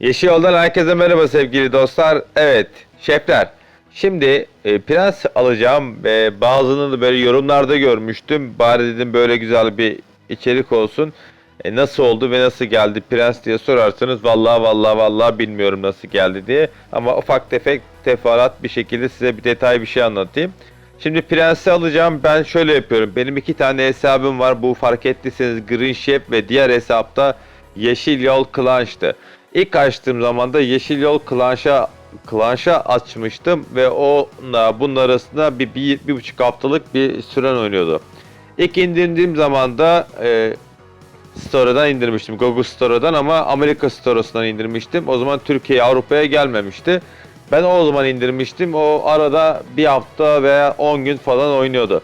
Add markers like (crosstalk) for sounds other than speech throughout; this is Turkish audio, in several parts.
Yeşil Yoldan herkese merhaba sevgili dostlar. Evet, şefler. Şimdi e, prens alacağım ve bazılarını böyle yorumlarda görmüştüm. Bari dedim böyle güzel bir içerik olsun. E, nasıl oldu ve nasıl geldi prens diye sorarsanız vallahi vallahi vallahi bilmiyorum nasıl geldi diye. Ama ufak tefek teferruat bir şekilde size bir detay bir şey anlatayım. Şimdi prensi alacağım. Ben şöyle yapıyorum. Benim iki tane hesabım var. Bu fark ettiyseniz Green Ship ve diğer hesapta Yeşil Yol Clanch'tı. İlk açtığım zaman da Yeşil Yol Clanch'a Clanch'a açmıştım ve onunla bunun arasında bir, bir, bir buçuk haftalık bir süren oynuyordu. İlk indirdiğim zaman da e, Store'dan indirmiştim. Google Store'dan ama Amerika Store'dan indirmiştim. O zaman Türkiye Avrupa'ya gelmemişti. Ben o zaman indirmiştim. O arada bir hafta veya 10 gün falan oynuyordu.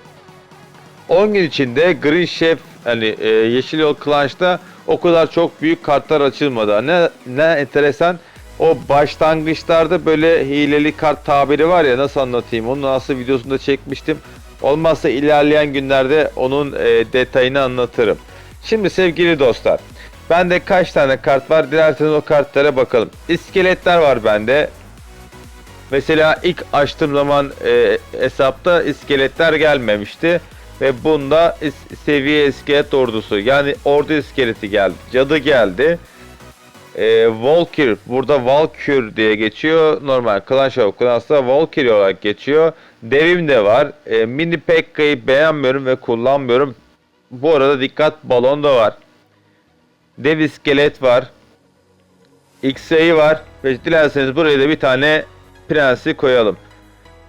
10 gün içinde Green Chef hani e, Yeşil Yol Clanch'ta o kadar çok büyük kartlar açılmadı. Ne ne enteresan o başlangıçlarda böyle hileli kart tabiri var ya nasıl anlatayım onu nasıl videosunda çekmiştim. Olmazsa ilerleyen günlerde onun e, detayını anlatırım. Şimdi sevgili dostlar bende kaç tane kart var dilerseniz o kartlara bakalım. İskeletler var bende. Mesela ilk açtığım zaman e, hesapta iskeletler gelmemişti. Ve bunda seviye iskelet ordusu yani ordu iskeleti geldi. Cadı geldi. E, Valkyr burada Valkyr diye geçiyor. Normal Clash of Clans'ta Valkyrie olarak geçiyor. Devim de var. E, Mini Pekka'yı beğenmiyorum ve kullanmıyorum. Bu arada dikkat balon da var. Dev iskelet var. X-Ray var. Ve dilerseniz buraya da bir tane prensi koyalım.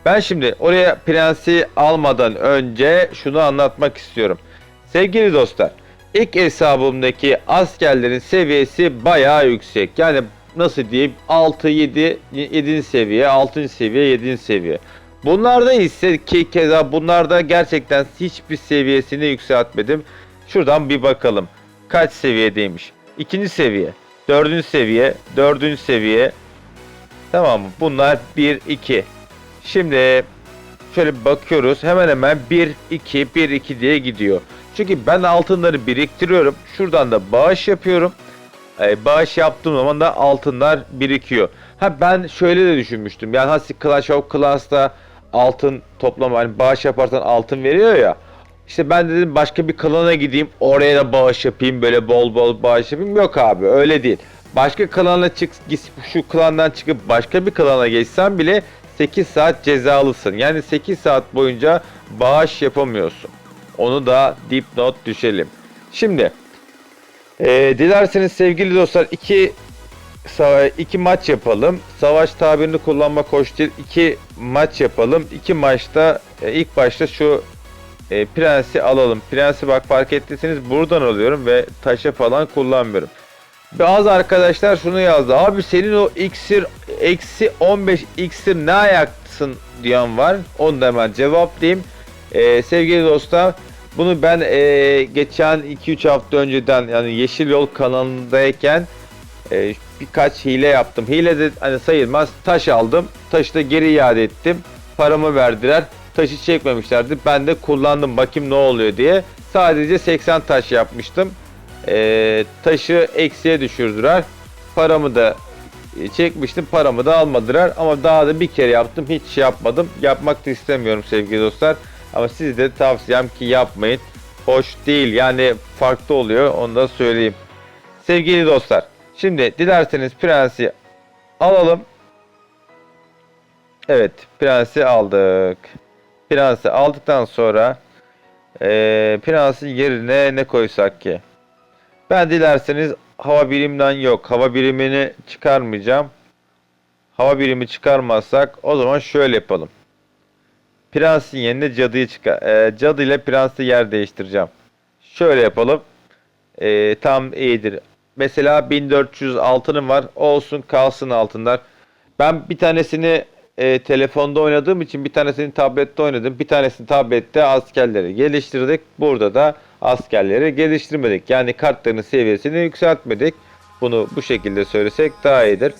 Ben şimdi oraya prensi almadan önce şunu anlatmak istiyorum. Sevgili dostlar, ilk hesabımdaki askerlerin seviyesi bayağı yüksek. Yani nasıl diyeyim 6 7 7. seviye, 6. seviye, 7. seviye. Bunlarda ise ki keza bunlarda gerçekten hiçbir seviyesini yükseltmedim. Şuradan bir bakalım. Kaç seviyedeymiş? İkinci seviye, dördüncü seviye, dördüncü seviye. Tamam mı? Bunlar 1 2. Şimdi şöyle bakıyoruz. Hemen hemen 1 2 1 2 diye gidiyor. Çünkü ben altınları biriktiriyorum. Şuradan da bağış yapıyorum. Ee, bağış yaptığım zaman da altınlar birikiyor. Ha ben şöyle de düşünmüştüm. Yani hani Clash of Clans'ta altın toplama hani bağış yaparsan altın veriyor ya. İşte ben dedim başka bir klana gideyim oraya da bağış yapayım böyle bol bol bağış yapayım. Yok abi öyle değil. Başka klana çık şu klandan çıkıp başka bir klana geçsen bile 8 saat cezalısın. Yani 8 saat boyunca bağış yapamıyorsun. Onu da dipnot düşelim. Şimdi eee, dilerseniz sevgili dostlar iki iki maç yapalım. Savaş tabirini kullanmak hoş değil. İki maç yapalım. İki maçta e, ilk başta şu e, prensi alalım. Prensi bak fark ettiyseniz buradan alıyorum ve taşa falan kullanmıyorum. Bazı arkadaşlar şunu yazdı. Abi senin o iksir eksi 15 iksir ne ayaksın diyen var. Onu da hemen cevaplayayım. Ee, sevgili dostlar bunu ben ee, geçen 2-3 hafta önceden yani Yeşil Yol kanalındayken ee, birkaç hile yaptım. Hile de hani sayılmaz. Taş aldım. Taşı da geri iade ettim. Paramı verdiler. Taşı çekmemişlerdi. Ben de kullandım bakayım ne oluyor diye. Sadece 80 taş yapmıştım. Ee, taşı eksiye düşürdüler. Paramı da e, çekmiştim. Paramı da almadılar. Ama daha da bir kere yaptım. Hiç şey yapmadım. Yapmak da istemiyorum sevgili dostlar. Ama siz de tavsiyem ki yapmayın. Hoş değil. Yani farklı oluyor. Onu da söyleyeyim. Sevgili dostlar. Şimdi dilerseniz prensi alalım. Evet. Prensi aldık. Prensi aldıktan sonra eee prensin yerine ne koysak ki? Ben dilerseniz hava birimden yok. Hava birimini çıkarmayacağım. Hava birimi çıkarmazsak o zaman şöyle yapalım. Prensin yerine cadıyı çıkar. Eee cadı ile prensi yer değiştireceğim. Şöyle yapalım. Eee, tam iyidir. Mesela 1400 altınım var. Olsun kalsın altınlar. Ben bir tanesini e, telefonda oynadığım için bir tanesini tablette oynadım. Bir tanesini tablette askerleri geliştirdik. Burada da askerleri geliştirmedik. Yani kartların seviyesini yükseltmedik. Bunu bu şekilde söylesek daha iyidir.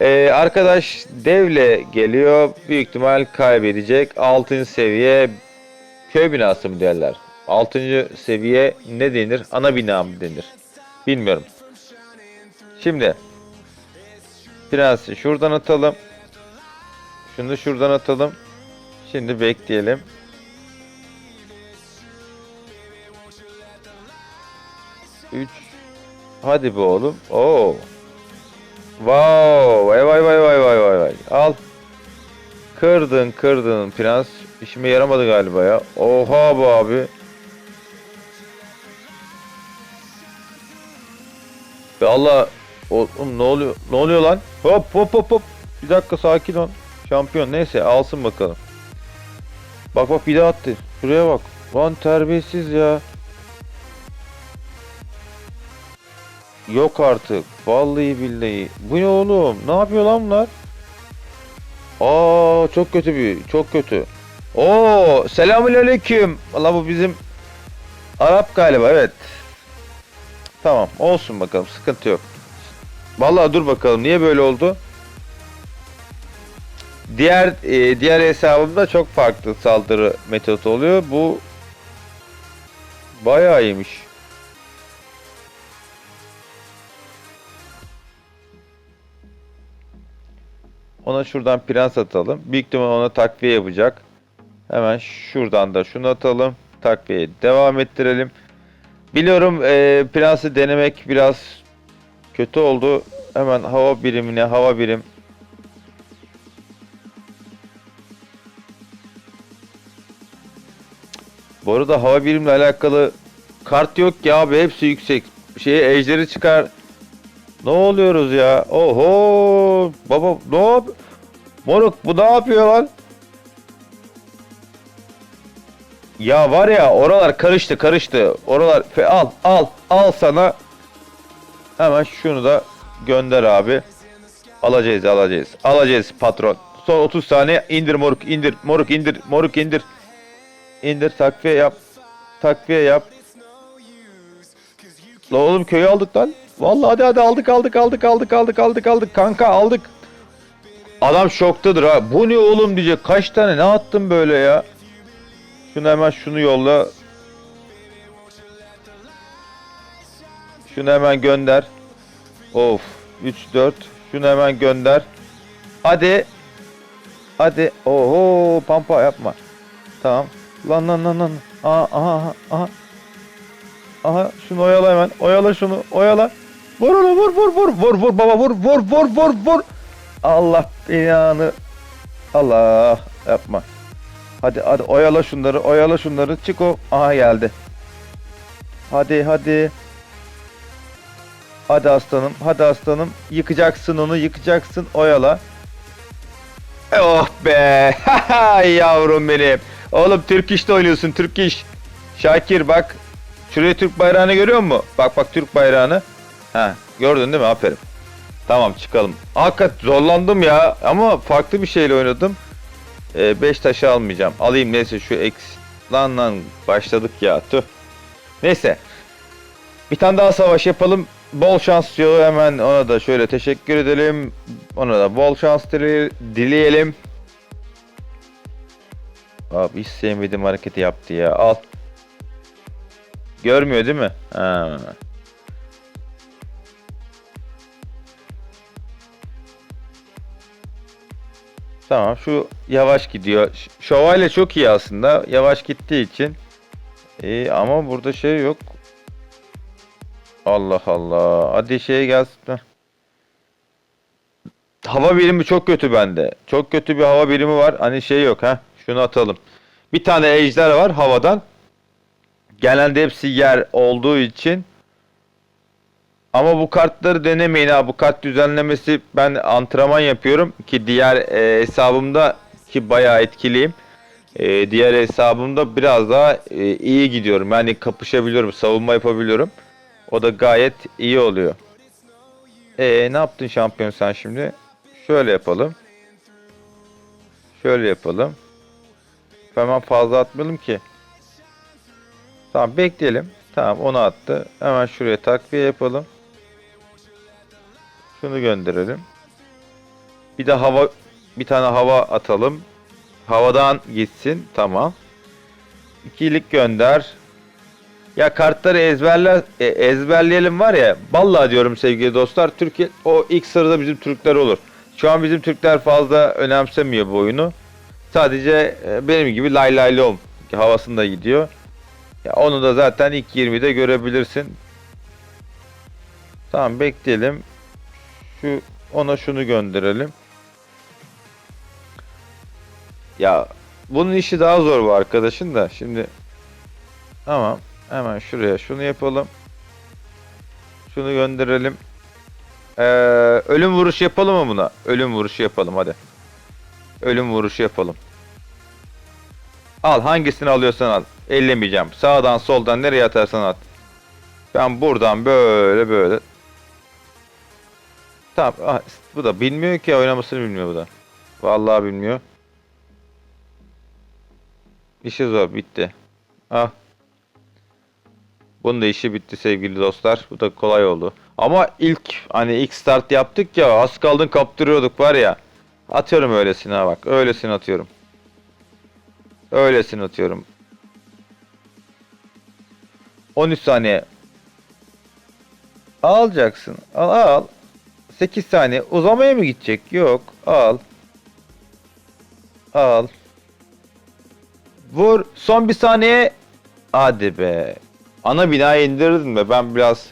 E, arkadaş devle geliyor. Büyük ihtimal kaybedecek. 6. seviye köy binası mı derler? 6. seviye ne denir? Ana bina mı denir? Bilmiyorum. Şimdi Prensi şuradan atalım. Şunu da şuradan atalım. Şimdi bekleyelim. Üç. Hadi be oğlum. Oo. Wow. Vay vay vay vay vay vay vay. Al. Kırdın kırdın prens. İşime yaramadı galiba ya. Oha bu abi. Be Allah. Oğlum ne oluyor? Ne oluyor lan? Hop hop hop hop. Bir dakika sakin ol. Şampiyon neyse alsın bakalım. Bak bak bir daha attı. Şuraya bak. Lan terbiyesiz ya. Yok artık. Vallahi billahi. Bu ne oğlum? Ne yapıyor lan bunlar? Aa çok kötü bir. Çok kötü. Oo selamünaleyküm. Valla bu bizim Arap galiba evet. Tamam olsun bakalım sıkıntı yok. Vallahi dur bakalım niye böyle oldu? Diğer e, diğer hesabımda çok farklı saldırı metodu oluyor. Bu bayağı iyiymiş. Ona şuradan prens atalım. Büyük ihtimal ona takviye yapacak. Hemen şuradan da şunu atalım. Takviyeyi devam ettirelim. Biliyorum e, prensi denemek biraz kötü oldu. Hemen hava birimine hava birim. Bu arada hava birimle alakalı kart yok ya abi hepsi yüksek. Şeye ejderi çıkar. Ne oluyoruz ya? Oho! Baba ne yap? Moruk bu ne yapıyor lan? Ya var ya oralar karıştı karıştı. Oralar al al al sana. Hemen şunu da gönder abi. Alacağız alacağız. Alacağız patron. Son 30 saniye indir moruk indir moruk indir moruk indir. İndir takviye yap. Takviye yap. La oğlum köyü aldık lan. Vallahi hadi hadi aldık aldık aldık aldık aldık aldık aldık kanka aldık. Adam şoktadır ha. Bu ne oğlum diyecek. Kaç tane ne attın böyle ya? Şunu hemen şunu yolla. Şunu hemen gönder. Of. 3 4. Şunu hemen gönder. Hadi. Hadi. Oho pampa yapma. Tamam. Lan lan lan lan. Aha aha aha, aha. Şunu oyala hemen. Oyala şunu. Oyala. Vur onu vur vur vur. Vur vur baba vur vur vur vur vur. Allah belanı. Allah yapma. Hadi hadi oyala şunları oyala şunları. Çık o. Aha geldi. Hadi hadi. Hadi aslanım hadi aslanım. Yıkacaksın onu yıkacaksın. Oyala. Oh be. (laughs) Yavrum benim. Oğlum Türk işte oynuyorsun Türk iş. Şakir bak. Şuraya Türk bayrağını görüyor musun? Bak bak Türk bayrağını. Ha gördün değil mi? Aferin. Tamam çıkalım. Hakikat zorlandım ya ama farklı bir şeyle oynadım. 5 taşı almayacağım. Alayım neyse şu eks... Lan lan başladık ya tüh. Neyse. Bir tane daha savaş yapalım. Bol şans diyor hemen ona da şöyle teşekkür edelim. Ona da bol şans dile- dileyelim. Abi hiç sevmediğim hareketi yaptı ya. Al. Görmüyor değil mi? Ha. Tamam şu yavaş gidiyor. Şövalye çok iyi aslında. Yavaş gittiği için. İyi ama burada şey yok. Allah Allah. Hadi şeye gelsin. Hava birimi çok kötü bende. Çok kötü bir hava birimi var. Hani şey yok ha. Şunu atalım. Bir tane ejder var havadan. Genelde hepsi yer olduğu için. Ama bu kartları denemeyin ha. Bu kart düzenlemesi ben antrenman yapıyorum ki diğer e, hesabımda ki bayağı etkiliyim. E, diğer hesabımda biraz daha e, iyi gidiyorum. Yani kapışabiliyorum, savunma yapabiliyorum. O da gayet iyi oluyor. E ne yaptın şampiyon sen şimdi? Şöyle yapalım. Şöyle yapalım. Hemen fazla atmayalım ki. Tamam bekleyelim. Tamam onu attı. Hemen şuraya takviye yapalım. Şunu gönderelim. Bir de hava bir tane hava atalım. Havadan gitsin. Tamam. İkilik gönder. Ya kartları ezberler e, ezberleyelim var ya. Vallahi diyorum sevgili dostlar. Türkiye o ilk sırada bizim Türkler olur. Şu an bizim Türkler fazla önemsemiyor bu oyunu. Sadece e, benim gibi lay lay lom havasında gidiyor. Ya onu da zaten ilk 20'de görebilirsin. Tamam bekleyelim. Şu ona şunu gönderelim. Ya bunun işi daha zor bu arkadaşın da. Şimdi tamam. Hemen şuraya şunu yapalım. Şunu gönderelim. Ee, ölüm vuruşu yapalım mı buna? Ölüm vuruşu yapalım hadi. Ölüm vuruşu yapalım. Al hangisini alıyorsan al. Ellemeyeceğim. Sağdan soldan nereye atarsan at. Ben buradan böyle böyle. Tamam. ah, bu da bilmiyor ki oynamasını bilmiyor bu da. Vallahi bilmiyor. İşi zor bitti. Ah. Bunun da işi bitti sevgili dostlar. Bu da kolay oldu. Ama ilk hani ilk start yaptık ya az kaldın kaptırıyorduk var ya. Atıyorum öylesine bak. Öylesine atıyorum. Öylesine atıyorum. 13 saniye. Alacaksın. Al al. 8 saniye. Uzamaya mı gidecek? Yok. Al. Al. Vur. Son bir saniye. Hadi be. Ana binayı indirdin be. Ben biraz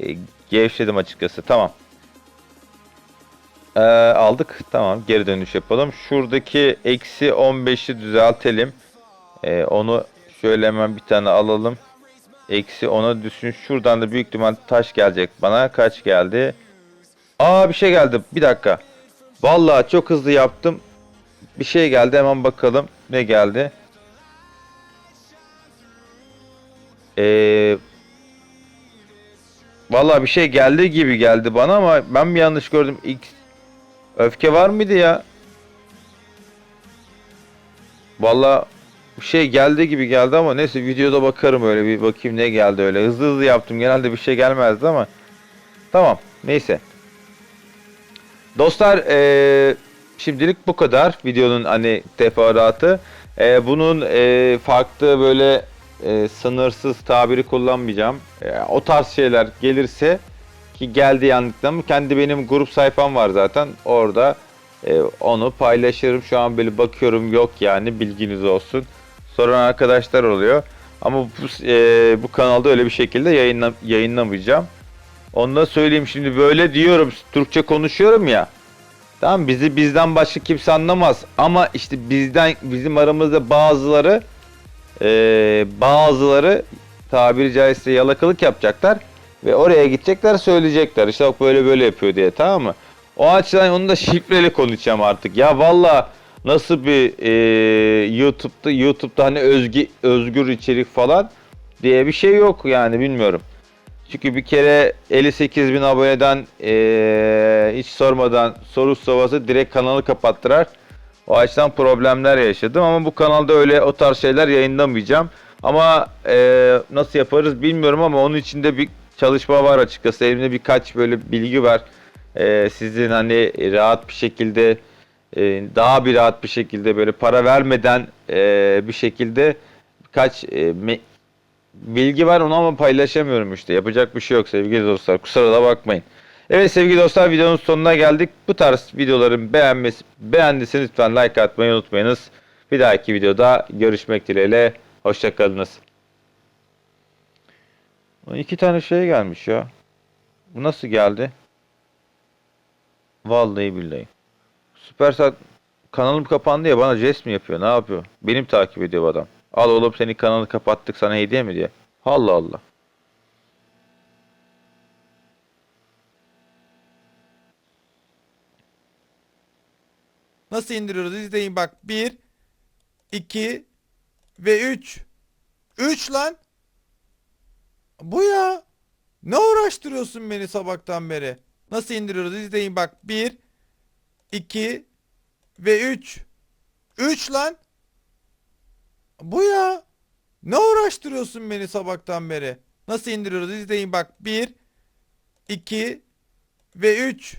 e, gevşedim açıkçası. Tamam. Ee, aldık. Tamam. Geri dönüş yapalım. Şuradaki eksi 15'i düzeltelim. Ee, onu şöyle hemen bir tane alalım. Eksi 10'a düşsün. Şuradan da büyük ihtimal taş gelecek bana. Kaç geldi? Aa bir şey geldi. Bir dakika. Vallahi çok hızlı yaptım. Bir şey geldi. Hemen bakalım. Ne geldi? Ee, Vallahi bir şey geldi gibi geldi bana ama ben mi yanlış gördüm? X öfke var mıydı ya? Vallahi bir şey geldi gibi geldi ama neyse videoda bakarım öyle bir bakayım ne geldi öyle. Hızlı hızlı yaptım. Genelde bir şey gelmezdi ama. Tamam. Neyse. Dostlar eee, şimdilik bu kadar videonun hani teferruatı. Eee, bunun eee, farklı böyle eee, sınırsız tabiri kullanmayacağım. Eee, o tarz şeyler gelirse ki geldi yanlıkla mı kendi benim grup sayfam var zaten orada eee, onu paylaşırım. Şu an böyle bakıyorum yok yani bilginiz olsun. Soran arkadaşlar oluyor. Ama bu, eee, bu kanalda öyle bir şekilde yayınla, yayınlamayacağım. Onu söyleyeyim şimdi böyle diyorum Türkçe konuşuyorum ya. Tamam bizi bizden başka kimse anlamaz ama işte bizden bizim aramızda bazıları eee, bazıları tabiri caizse yalakalık yapacaklar ve oraya gidecekler söyleyecekler işte bak böyle böyle yapıyor diye tamam mı? O açıdan onu da şifreli konuşacağım artık ya valla nasıl bir eee, YouTube'da YouTube'da hani özgü, özgür içerik falan diye bir şey yok yani bilmiyorum. Çünkü bir kere 58 bin aboneden eee, hiç sormadan soru savası direkt kanalı kapattılar. O açıdan problemler yaşadım ama bu kanalda öyle o tarz şeyler yayınlamayacağım. Ama eee, nasıl yaparız bilmiyorum ama onun içinde bir çalışma var açıkçası. Elimde birkaç böyle bilgi var. Eee, sizin hani rahat bir şekilde eee, daha bir rahat bir şekilde böyle para vermeden eee, bir şekilde birkaç me- bilgi var onu ama paylaşamıyorum işte. Yapacak bir şey yok sevgili dostlar. Kusura da bakmayın. Evet sevgili dostlar videonun sonuna geldik. Bu tarz videoların beğenmesi, beğendiyseniz lütfen like atmayı unutmayınız. Bir dahaki videoda görüşmek dileğiyle. Hoşçakalınız. İki tane şey gelmiş ya. Bu nasıl geldi? Vallahi billahi. Süpersat kanalım kapandı ya bana jest mi yapıyor? Ne yapıyor? Benim takip ediyor adam. Al oğlum senin kanalı kapattık sana hediye mi diye. Allah Allah. Nasıl indiriyoruz izleyin bak. 1 2 ve 3. 3 lan. Bu ya. Ne uğraştırıyorsun beni sabahtan beri? Nasıl indiriyoruz izleyin bak. 1 2 ve 3. 3 lan. Bu ya. Ne uğraştırıyorsun beni sabahtan beri? Nasıl indiriyoruz izleyin bak. 1 2 ve 3.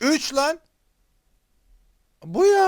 3 lan. Bu ya.